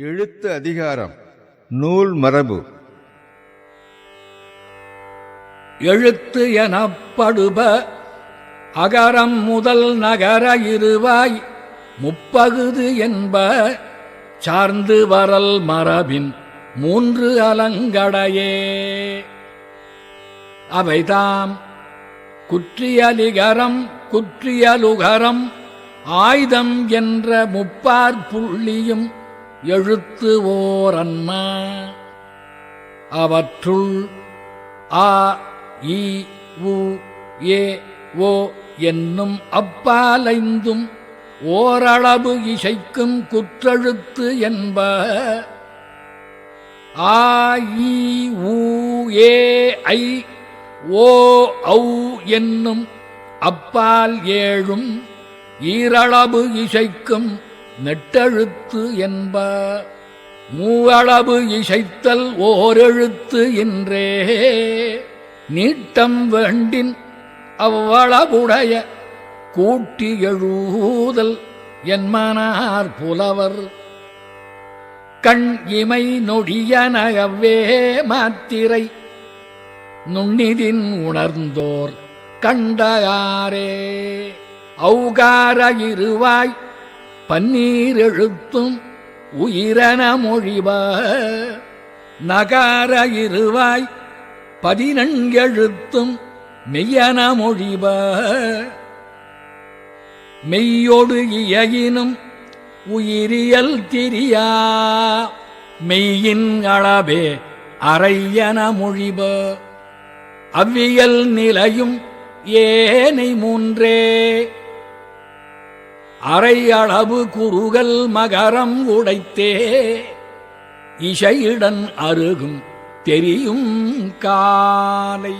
எழுத்து அதிகாரம். நூல் மரபு. எழுத்து எனப்படுப அகரம் முதல் நகர இருவாய் முப்பகுது என்ப சார்ந்து வரல் மரபின் மூன்று அலங்கடையே. அவைதாம் குற்றியலிகரம் குற்றியலுகரம் ஆயுதம் என்ற முப்பார் புள்ளியும் எழுத்து ஓரன்ம அவற்றுள் ஆ இ உ ஏ ஓ என்னும் அப்பாலைந்தும் ஓரளவு இசைக்கும் குற்றெழுத்து என்ப. ஆ இ உ ஏ ஐ ஓ ஔ என்னும் அப்பால் ஏழும் ஈரளவு இசைக்கும் நெட்டெழுத்து என்ப மூவளவு இசைத்தல் ஓரெழுத்து என்றே நீட்டம் வேண்டின் அவ்வளவுடைய கூட்டி எழுதல் என்மனார் புலவர். கண் இமை நொடியனகவே மாத்திரை நுண்ணிதின் உணர்ந்தோர் கண்டகாரே ஔகார இருவாய் பன்னீரெழுத்தும் உயிரன மொழிவ. நகார இருவாய் பதினெழுத்தும் மெய்யன மொழிவ. மெய்யொடு இயகினும் உயிரியல் திரியா. மெய்யின் அளவே அறையன மொழிப அவ்வியல் நிலையும் ஏனை மூன்றே. அறையளவு குறுகல் மகரம் உடைத்தே. இசையுடன் அருகும் தெரியும் காலை.